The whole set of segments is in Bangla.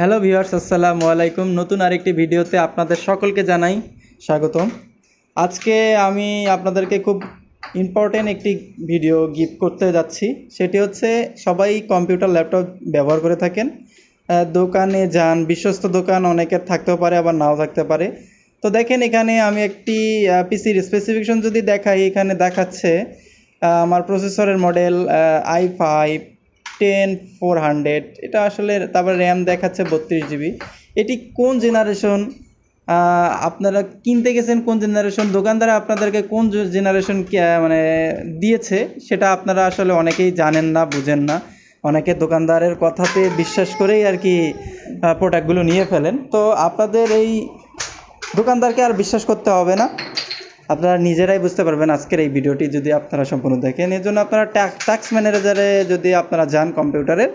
হ্যালো ভিউয়ার্স, আসসালামু আলাইকুম। নতুন আরেকটি ভিডিওতে আপনাদের সকলকে জানাই স্বাগতম। আজকে আমি আপনাদেরকে খুব ইম্পর্টেন্ট একটি ভিডিও গিফট করতে যাচ্ছি। সেটি হচ্ছে, সবাই কম্পিউটার ল্যাপটপ ব্যবহার করে থাকেন। দোকানে যান, বিশ্বস্ত দোকান, অনেকের থাকতেও পারে, আবার নাও থাকতে পারে। তো দেখেন, এখানে আমি একটি পিসির স্পেসিফিকেশন যদি দেখাই, এখানে দেখাচ্ছে আমার প্রসেসরের model i five ten four hundred এটা আসলে তারপর র্যাম দেখাচ্ছে বত্রিশ জিবি এটি কোন জেনারেশন আপনারা কিনতে গেছেন কোন জেনারেশন দোকানদার আপনাদেরকে কোন জেনারেশন মানে দিয়েছে, সেটা আপনারা আসলে অনেকেই জানেন না, বুঝেন না। অনেকে দোকানদারের কথাতে বিশ্বাস করেই আর কি প্রোডাক্টগুলো নিয়ে ফেলেন। তো আপনাদের এই দোকানদারকে আর বিশ্বাস করতে হবে না। আপনারা নিজেরাই বুঝতে পারবেন আজকের এই ভিডিওটি যদি আপনারা সম্পূর্ণ দেখেন। এর জন্য আপনারা ট্যাক্স ম্যানেজারে যদি আপনারা যান কম্পিউটারের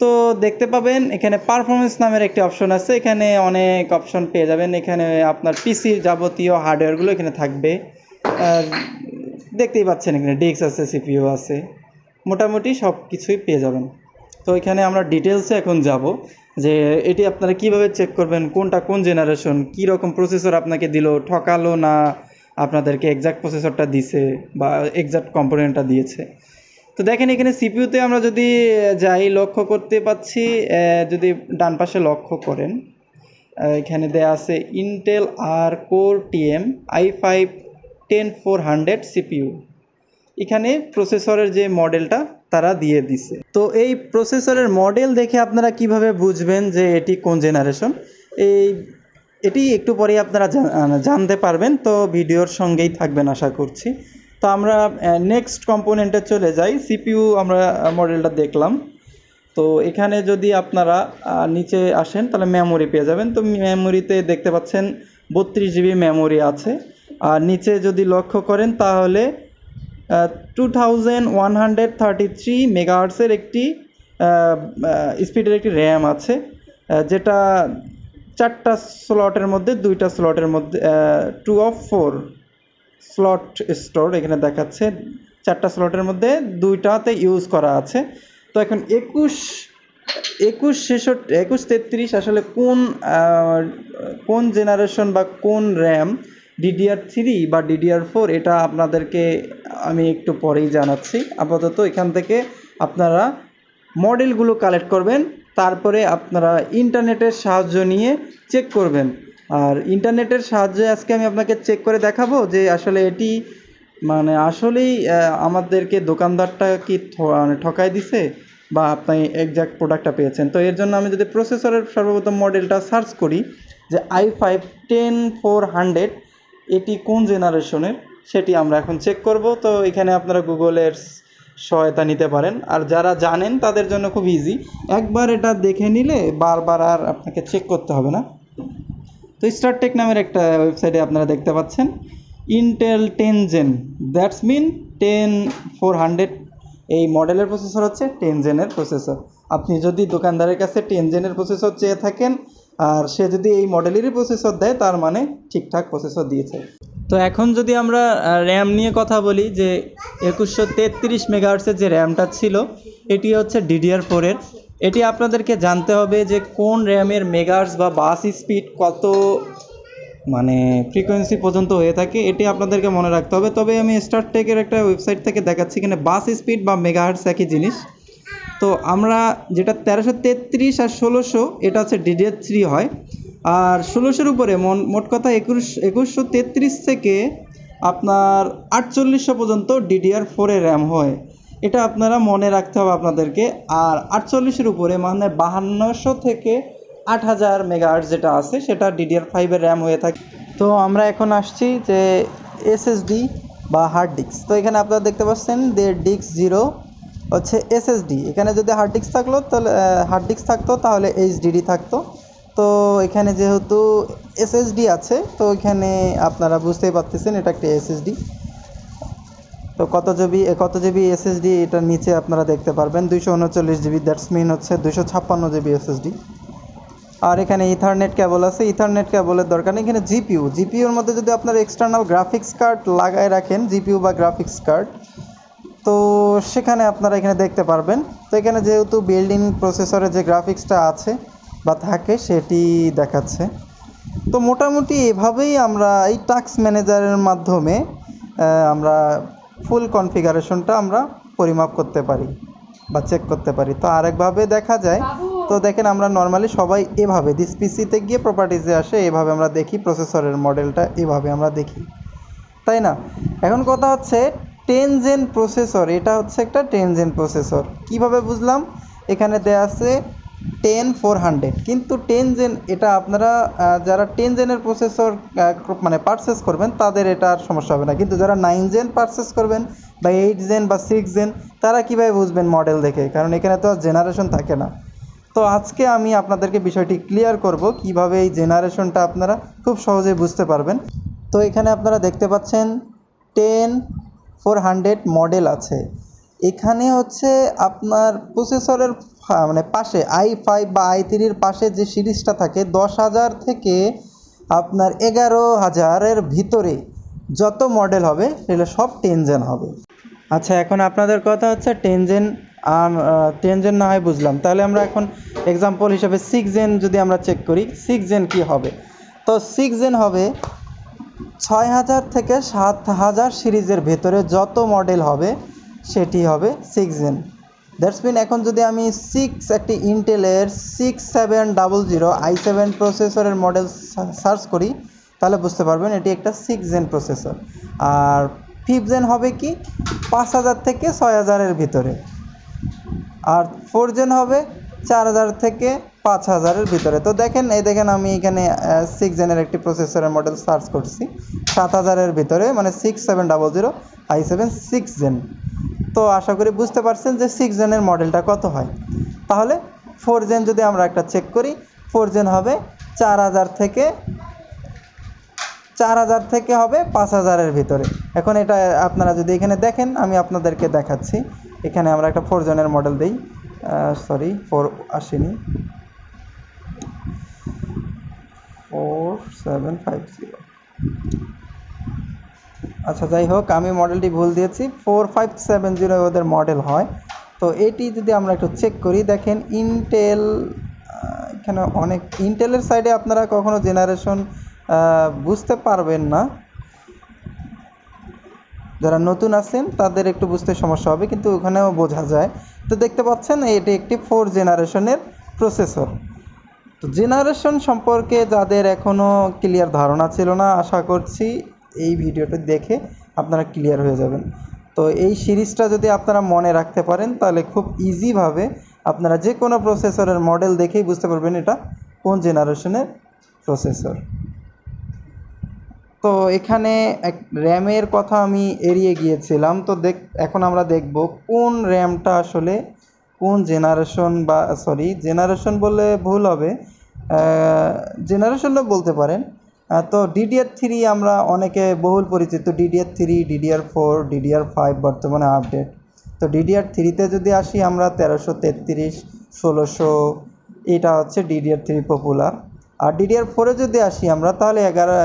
তো দেখতে পাবেন এখানে পারফরমেন্স নামের একটি অপশন আছে। এখানে অনেক অপশন পেয়ে যাবেন। এখানে আপনার পিসির যাবতীয় হার্ডওয়্যারগুলো এখানে থাকবে। দেখতেই পাচ্ছেন এখানে ডিস্ক আছে সিপিইউ আছে। মোটামুটি সব কিছুই পেয়ে যাবেন। তো এখানে আমরা ডিটেলসে এখন যাব। যে এটি আপনারা কীভাবে চেক করবেন? কোনটা কোন জেনারেশন কী রকম প্রসেসর আপনাকে দিল? ঠকালো না আপনাদেরকে এক্সাক্ট প্রসেসরটা দিছে বা এক্সাক্ট কম্পোনেন্টটা দিয়েছে? তো দেখেন, এখানে সিপিউতে আমরা যদি যাই লক্ষ্য করতে পাচ্ছি যদি ডান পাশে লক্ষ্য করেন এখানে দেয়া আছে Intel R core TM i five ten four hundred CPU এখানে প্রসেসরের যে মডেলটা তারা দিয়ে দিছে। তো এই প্রসেসরের মডেল দেখে আপনারা কীভাবে বুঝবেন যে এটি কোন জেনারেশন? এই, এটি একটু পরেই আপনারা জানতে পারবেন, তো ভিডিওর সঙ্গেই থাকবেন আশা করছি। তো আমরা নেক্সট কম্পোনেন্টে চলে যাই। সিপিইউ আমরা মডেলটা দেখলাম। তো এখানে যদি আপনারা নিচে আসেন, তাহলে মেমোরি পেয়ে যাবেন। তো মেমোরিতে দেখতে পাচ্ছেন, বত্রিশ জিবি মেমোরি আছে। আর নিচে যদি লক্ষ্য করেন, তাহলে two thousand one hundred thirty three মেগাহার্টসের একটি স্পিডের একটি র্যাম আছে যেটা চারটা স্লটের মধ্যে, দুইটা স্লটের মধ্যে two of four slot store এখানে দেখাচ্ছে, চারটা স্লটের মধ্যে দুইটাতে ইউজ করা আছে। তো এখন একুশ একুশ ছেষট্টি, একুশ তেত্রিশ আসলে কোন কোন জেনারেশন বা কোন র্যাম ডিডিআর থ্রি বা ডিডিআর ফোর এটা আপনাদেরকে আমি একটু পরেই জানাচ্ছি। আপাতত এখান থেকে আপনারা মডেলগুলো কালেক্ট করবেন, তারপরে আপনারা ইন্টারনেটের সাহায্য নিয়ে চেক করবেন। আর ইন্টারনেটের সাহায্যে আজকে আমি আপনাকে চেক করে দেখাবো যে আসলে এটি মানে আসলেই আমাদেরকে দোকানদারটা কি মানে ঠকাই দিছে বা আপনি এক্সাক্ট প্রোডাক্টটা পেয়েছেন। তো এর জন্য আমি যদি প্রসেসরের সর্বপ্রথম মডেলটা সার্চ করি, যে i five ten four hundred এটি কোন জেনারেশনের? সেটি আমরা এখন চেক করব। তো এখানে আপনারা গুগলের সহায়তা নিতে পারেন। আর যারা জানেন, তাদের জন্য খুব ইজি একবার এটা দেখে নিলে বারবার আর আপনাকে চেক করতে হবে না। তো স্টারটেক নামের একটা ওয়েবসাইটে আপনারা দেখতে পাচ্ছেন। Intel ten gen that's mean ten four hundred এই মডেলের প্রসেসর হচ্ছে টেন জেনের প্রসেসর আপনি যদি দোকানদারের কাছে টেন জেনের প্রসেসর চেয়ে থাকেন আর সে যদি এই মডেলেরই প্রসেসর দেয়, তার মানে ঠিকঠাক প্রসেসর দিয়েছে। তো এখন যদি আমরা র্যাম নিয়ে কথা বলি, যে একুশশো তেত্রিশ মেগাহার্টসের যে র্যামটা ছিল, এটি হচ্ছে ডিডিআর ফোরের এটি আপনাদেরকে জানতে হবে যে কোন র্যামের মেগাহার্টস বা বাস স্পিড কত মানে ফ্রিকোয়েন্সি পর্যন্ত হয়ে থাকে, এটি আপনাদেরকে মনে রাখতে হবে। তবে আমি স্টার টেকের একটা ওয়েবসাইট থেকে দেখাচ্ছি, এখানে বাস স্পিড বা মেগাহার্টস একই জিনিস। তো আমরা যেটা তেরোশো তেত্রিশ আর ষোলোশো, এটা হচ্ছে ডিডিআর থ্রি হয়। আর ষোলোশোর উপরে মন, মোট কথা একুশ, একুশশো তেত্রিশ থেকে আপনার আটচল্লিশশো পর্যন্ত ডিডিআর ফোরে র্যাম হয়। এটা আপনারা মনে রাখতে হবে আপনাদেরকে। আর আটচল্লিশের উপরে মানে বাহান্নশো থেকে আট হাজার মেগাহার্টজ যেটা আছে, সেটা ডিডিআর ফাইভের র্যাম হয়ে থাকে। তো আমরা এখন আসছি যে এসএসডি বা হার্ড ডিস্ক। তো এখানে আপনারা দেখতে পাচ্ছেন যে ডিস্ক জিরো হচ্ছে এসএসডি এখানে যদি হার্ড ডিস্ক থাকল, তাহলে হার্ড ডিস্ক থাকতো, তাহলে এইচডিডি থাকতো। তো এখানে যেহেতু এসএসডি আছে, তো এখানে আপনারা বুঝতেই পারতেছেন এটা একটা এসএসডি তো কত জিবি কত জিবি এসএসডি এটার নিচে আপনারা দেখতে পারবেন। দুইশো উনচল্লিশ জিবি দ্যাটস মিন হচ্ছে দুইশো ছাপ্পান্ন জিবি এসএসডি আর এখানে ইথারনেট কেবল আছে ইথারনেট কেবলের দরকার নেই। এখানে জিপিইউ জিপিইউর মধ্যে যদি আপনার এক্সটার্নাল গ্রাফিক্স কার্ড লাগায় রাখেন জিপিইউ বা গ্রাফিক্স কার্ড তো সেখানে আপনারা এখানে দেখতে পারবেন। তো এখানে যেহেতু বিল্ডিং প্রসেসরে যে গ্রাফিক্সটা আছে বা থাকে সেটি দেখাচ্ছে। তো মোটামুটি এভাবেই আমরা এই টাস্ক ম্যানেজারের মাধ্যমে আমরা ফুল কনফিগারেশনটা আমরা পরিমাপ করতে পারি বা চেক করতে পারি। তো আরেকভাবে দেখা যায় তো দেখেন আমরা নর্মালি সবাই এভাবে দিস পিসিতে গিয়ে প্রপার্টিজে আসে এভাবে আমরা দেখি প্রসেসরের মডেলটা এভাবে আমরা দেখি। তাই না? এখন কথা হচ্ছে টেন জেন প্রসেসর এটা হচ্ছে একটা টেন জেন প্রসেসর কীভাবে বুঝলাম? এখানে দেয়া আছে টেন ফোর হান্ড্রেড কিন্তু টেন জেন এটা আপনারা যারা টেন জেনের প্রসেসর মানে পারচেস করবেন, তাদের এটা আর সমস্যা হবে না। কিন্তু যারা নাইন জেন পারচেস করবেন বা এইট জেন বা সিক্স জেন তারা কীভাবে বুঝবেন মডেল দেখে? কারণ এখানে তো আর জেনারেশন থাকে না। তো আজকে আমি আপনাদেরকে বিষয়টি ক্লিয়ার করব, কীভাবে এই জেনারেশনটা আপনারা খুব সহজেই বুঝতে পারবেন। তো এখানে আপনারা দেখতে পাচ্ছেন টেন ফোর হান্ড্রেড মডেল আছে। এখানে হচ্ছে আপনার প্রসেসরের ফা- মানে পাশে আই ফাইভ বা আই থ্রির পাশে যে সিরিজটা থাকে, দশ হাজার থেকে আপনার এগারো হাজারের ভিতরে যত মডেল হবে, সেগুলো সব টেন জেন হবে। আচ্ছা এখন আপনাদের কথা হচ্ছে টেন জেন টেন জেন না হয় বুঝলাম। তাহলে আমরা এখন এক্সাম্পল হিসাবে সিক্স জেন যদি আমরা চেক করি সিক্স জেন কী হবে? তো সিক্স জেন হবে ছয় হাজার থেকে সাত হাজার সিরিজের ভেতরে যত মডেল হবে, সেটি হবে সিক্স জেন দ্যাটস মিন এখন যদি আমি সিক্স একটি ইন্টেলের six seven double zero i seven প্রসেসরের মডেল সার্চ করি, তাহলে বুঝতে পারবেন এটি একটা সিক্স জেন প্রসেসর আর ফিফথ জেন হবে কি? পাঁচ হাজার থেকে ছয় হাজারের ভিতরে। আর ফোর জেন হবে চার হাজার থেকে পাঁচ হাজারের ভিতরে। তো দেখেন, এই দেখেন আমি এখানে সিক্স জেনের একটি প্রসেসরের মডেল সার্চ করছি। সাত হাজারের ভিতরে মানে six seven double zero i seven six gen তো আশা করি বুঝতে পারছেন যে সিক্স জেনের মডেলটা কত হয়। তাহলে ফোর জেন যদি আমরা একটা চেক করি ফোর জেন হবে চার হাজার থেকে, চার হাজার থেকে হবে পাঁচ হাজারের ভিতরে। এখন এটা আপনারা যদি এখানে দেখেন, আমি আপনাদেরকে দেখাচ্ছি। এখানে আমরা একটা ফোর জনের মডেল দিই। সরি ফোর আসেনি ফোর সেভেন ফাইভ জিরো আচ্ছা যাই হোক, আমি মডেলটি ভুল দিয়েছি। ফোর ফাইভ সেভেন জিরো ওদের মডেল হয়। তো এটি যদি আমরা একটু চেক করি, দেখেন ইন্টেল এখানে অনেক ইন্টেলের সাইডে আপনারা কখনো জেনারেশন বুঝতে পারবেন না। যারা নতুন আছেন, তাদের একটু বুঝতে সমস্যা হবে, কিন্তু ওখানেও বোঝা যায়। তো দেখতে পাচ্ছেন, এটি একটি ফোর জেনারেশনের প্রসেসর তো জেনারেশন সম্পর্কে যাদের এখনও ক্লিয়ার ধারণা ছিল না, আশা করছি এই ভিডিওটি দেখে আপনারা ক্লিয়ার হয়ে যাবেন। তো এই সিরিজটা যদি আপনারা মনে রাখতে পারেন, তাহলে খুব ইজিভাবে আপনারা যে কোনো প্রসেসরের মডেল দেখেই বুঝতে পারবেন এটা কোন জেনারেশনের প্রসেসর তো এখানে এক র্যামের কথা আমি এড়িয়ে গিয়েছিলাম। তো দেখ, এখন আমরা দেখব কোন র্যামটা আসলে কোন জেনারেশন বা সরি জেনারেশন বললে ভুল হবে। জেনারেশনও বলতে পারেন। তো ডিডিআর থ্রি আমরা অনেকে বহুল পরিচিত। DDR three DDR four DDR five বর্তমানে আপডেট তো ডিডিআর থ্রিতে যদি আসি আমরা তেরোশো তেত্রিশ, ষোলোশো, এটা হচ্ছে ডিডিআর থ্রি পপুলার আর ডিডিআর ফোরে যদি আসি আমরা, তাহলে এগারো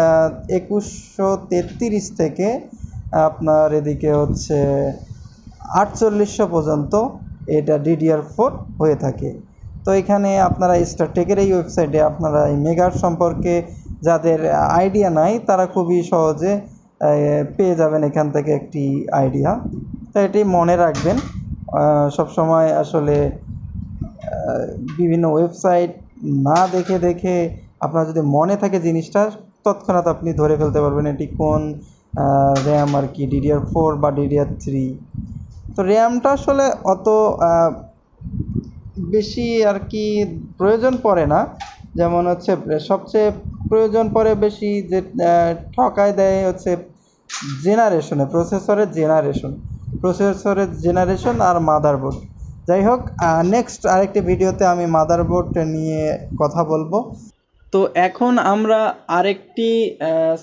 একুশশো তেত্রিশ থেকে আপনার এদিকে হচ্ছে আটচল্লিশশো পর্যন্ত এটা ডিডিআর ফোর হয়ে থাকে। তো এখানে আপনারা স্টারটেকের এই ওয়েবসাইটে আপনারা এই মেগার সম্পর্কে যাদের আইডিয়া নাই, তারা খুবই সহজে পেয়ে যাবেন এখান থেকে একটি আইডিয়া তো এটি মনে রাখবেন সব সময় আসলে বিভিন্ন ওয়েবসাইট না দেখে দেখে আপনার যদি মনে থাকে জিনিসটা, তৎক্ষণাৎ আপনি ধরে ফেলতে পারবেন এটি কোন র্যাম আর কি ডিডিআর ফোর বা ডিডিআর থ্রি তো র্যামটা আসলে অত বেশি আর কি প্রয়োজন পড়ে না। যেমন হচ্ছে, সবচেয়ে প্রয়োজন পড়ে বেশি যে ঠকায় দেয় হচ্ছে জেনারেশনে, প্রসেসরের জেনারেশন প্রসেসরের জেনারেশন আর মাদারবোর্ড। যাই হোক নেক্সট আরেকটি ভিডিওতে আমি মাদারবোর্ড নিয়ে কথা বলব। তো এখন আমরা আরেকটি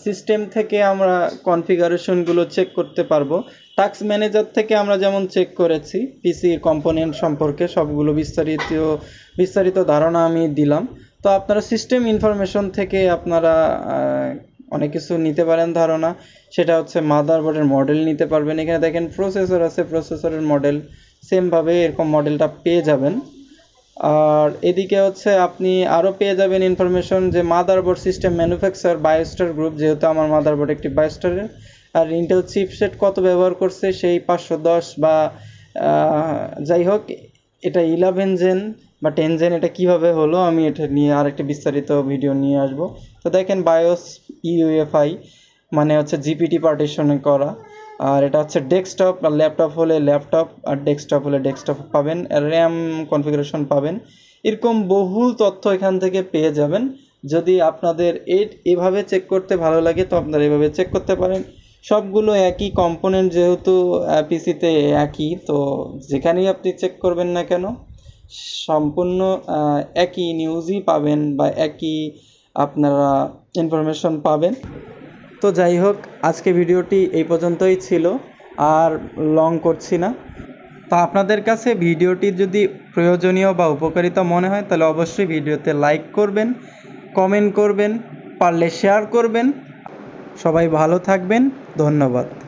সিস্টেম থেকে আমরা কনফিগারেশনগুলো চেক করতে পারব। টাস্ক ম্যানেজার থেকে আমরা যেমন চেক করেছি পিসি কম্পোনেন্ট সম্পর্কে সবগুলো বিস্তারিত বিস্তারিত ধারণা আমি দিলাম। তো আপনারা সিস্টেম ইনফরমেশন থেকে আপনারা অনেক কিছু নিতে পারেন ধারণা। সেটা হচ্ছে মাদারবোর্ডের মডেল নিতে পারবেন। এখানে দেখেন প্রসেসর আছে প্রসেসরের মডেল সেমভাবে এরকম মডেলটা পেয়ে যাবেন। আর এদিকে হচ্ছে আপনি আরও পেয়ে যাবেন ইনফরমেশন যে motherboard system manufacture Biostar group যেহেতু আমার মাদারবোর্ড একটি বায়োস্টারের আর ইন্টেল চিপসেট কত ব্যবহার করছে সেই পাঁচশো দশ বা যাই হোক, এটা ইলেভেন জেন বা টেন জেন এটা কীভাবে হলো আমি এটা নিয়ে আরেকটি বিস্তারিত ভিডিও নিয়ে আসব। তো দেখেন বায়োস ইউএফআই মানে হচ্ছে জিপিটি পার্টিশনে করা। আর এটা হচ্ছে ডেস্কটপ আর ল্যাপটপ হলে ল্যাপটপ আর ডেস্কটপ হলে ডেস্কটপ পাবেন র্যাম কনফিগারেশন পাবেন। এরকম বহুল তথ্য এখান থেকে পেয়ে যাবেন। যদি আপনাদের এভাবে চেক করতে ভালো লাগে, তো আপনারা এভাবে চেক করতে পারেন। সবগুলো একই কম্পোনেন্ট যেহেতু পিসিতে একই, তো যেখানেই আপনি চেক করবেন না কেন, সম্পূর্ণ একই নিউজই পাবেন বা একই আপনারা ইনফরমেশন পাবেন। তো যাই হোক, আজকে ভিডিওটি এই পর্যন্তই ছিল, আর লং করছি না। তো আপনাদের কাছে ভিডিওটি যদি প্রয়োজনীয় বা উপকারিতা মনে হয়, তাহলে অবশ্যই ভিডিওতে লাইক করবেন কমেন্ট করবেন, পারলে শেয়ার করবেন। সবাই ভালো থাকবেন, ধন্যবাদ।